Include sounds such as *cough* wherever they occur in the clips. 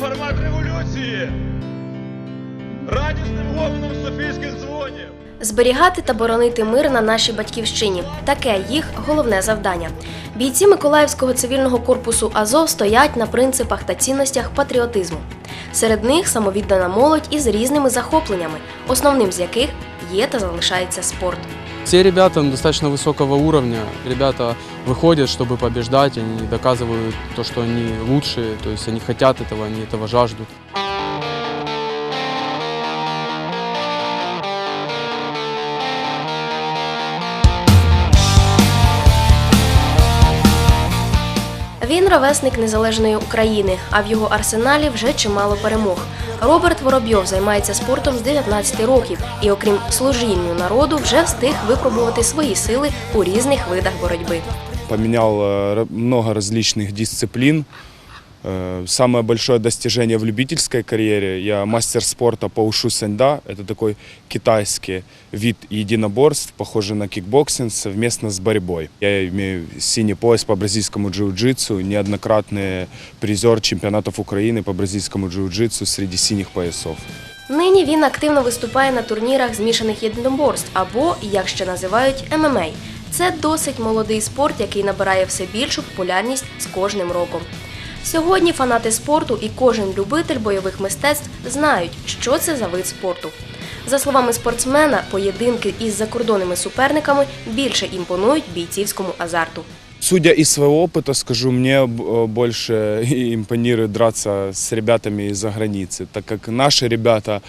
гармат революції, радісним гомоном софійських дзвонів. Зберігати та боронити мир на нашій батьківщині таке їх головне завдання. Бійці Миколаївського цивільного корпусу Азов стоять на принципах та цінностях патріотизму. Серед них самовіддана молодь із різними захопленнями, основним з яких є та залишається спорт. Все ребята достаточно высокого уровня. Ребята выходят, чтобы побеждать, они доказывают то, что они лучшие, то есть они хотят этого, они этого жаждут. Він ровесник незалежної України, а в його арсеналі вже чимало перемог. Роберт Воробйов займається спортом з 19 років і, окрім служінню народу, вже встиг випробувати свої сили у різних видах боротьби. поменял э, ра- много различных дисциплин. Э, Самое большое достижение в любительской карьере – я мастер спорта по ушу саньда. Это такой китайский вид единоборств, похожий на кикбоксинг, совместно с борьбой. Я имею синий пояс по бразильскому джиу-джитсу, неоднократный призер чемпионатов Украины по бразильскому джиу-джитсу среди синих поясов. Нині він активно виступає на турнірах змішаних єдиноборств або, як ще називають, ММА. Це досить молодий спорт, який набирає все більшу популярність з кожним роком. Сьогодні фанати спорту і кожен любитель бойових мистецтв знають, що це за вид спорту. За словами спортсмена, поєдинки із закордонними суперниками більше імпонують бійцівському азарту. Судя из своего опыта, скажу, мне б- э, больше импонирует драться *laughs* с ребятами из-за границы, так как наши ребята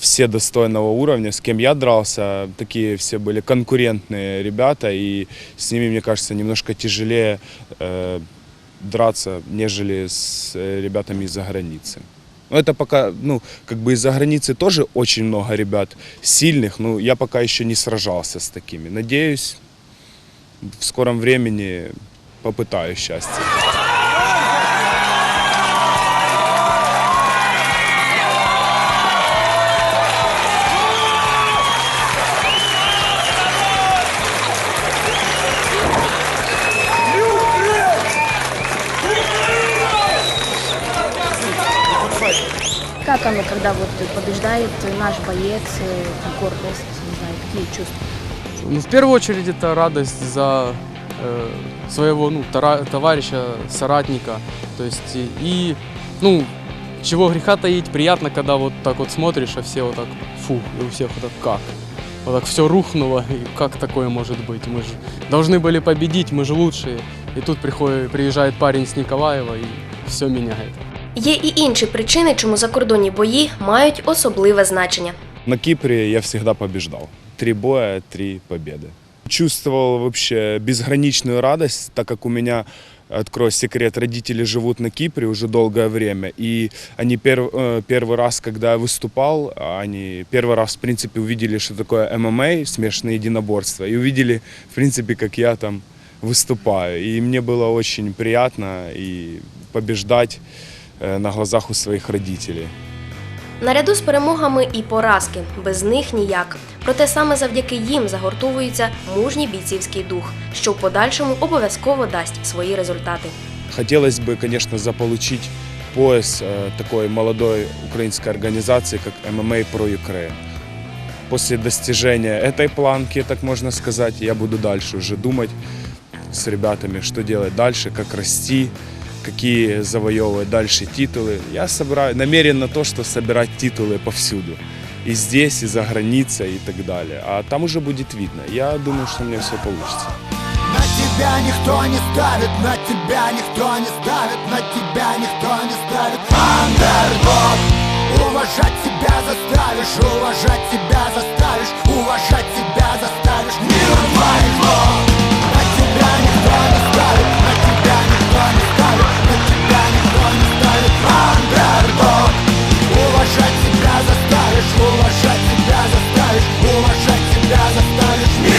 все достойного уровня, с кем я дрался, такие все были конкурентные ребята, и с ними, мне кажется, немножко тяжелее э, драться, нежели с э, ребятами из-за границы. Но это пока, ну, как бы из-за границы тоже очень много ребят сильных, но я пока еще не сражался с такими. Надеюсь, в скором времени попытаюсь счастья. Как оно, когда вот побеждает наш боец, гордость, не знаю, какие чувства? Ну, в первую очередь это радость за э, своего ну, товарища, соратника. То есть и, ну, чего греха таить, приятно, когда вот так вот смотришь, а все вот так, фу, и у всех вот так как? Вот так все рухнуло, и как такое может быть? Мы же должны были победить, мы же лучшие. И тут приходит, приезжает парень с Николаева и все меняет. Є і інші причини, чому закордонні бої мають особливе значення. На Кипре я всегда побеждал. Три боя, три победы. Чувствовал вообще безграничную радость, так как у меня, открою секрет, родители живут на Кипре уже долгое время. И они пер- э, первый раз, когда я выступал, они первый раз, в принципе, увидели, что такое ММА, смешанное единоборство, и увидели, в принципе, как я там выступаю. И мне было очень приятно и побеждать э, на глазах у своих родителей. Наряду з перемогами і поразки, без них ніяк. Проте саме завдяки їм загортовується мужній бійцівський дух, що в подальшому обов'язково дасть свої результати. Хотелось бы, конечно, заполучить пояс э, такой молодой украинской организации, как MMA Pro Ukraine. После достижения этой планки, так можно сказать, я буду дальше уже думать с ребятами, что делать дальше, как расти, Какие завоевывать дальше титулы. Я собираю, намерен на то, что собирать титулы повсюду. И здесь, и за границей, и так далее. А там уже будет видно. Я думаю, что у меня все получится. На тебя никто не ставит, на тебя никто не ставит, на тебя никто не ставит. Андердог, уважать себя заставишь, уважать себя заставишь, Staniesz mi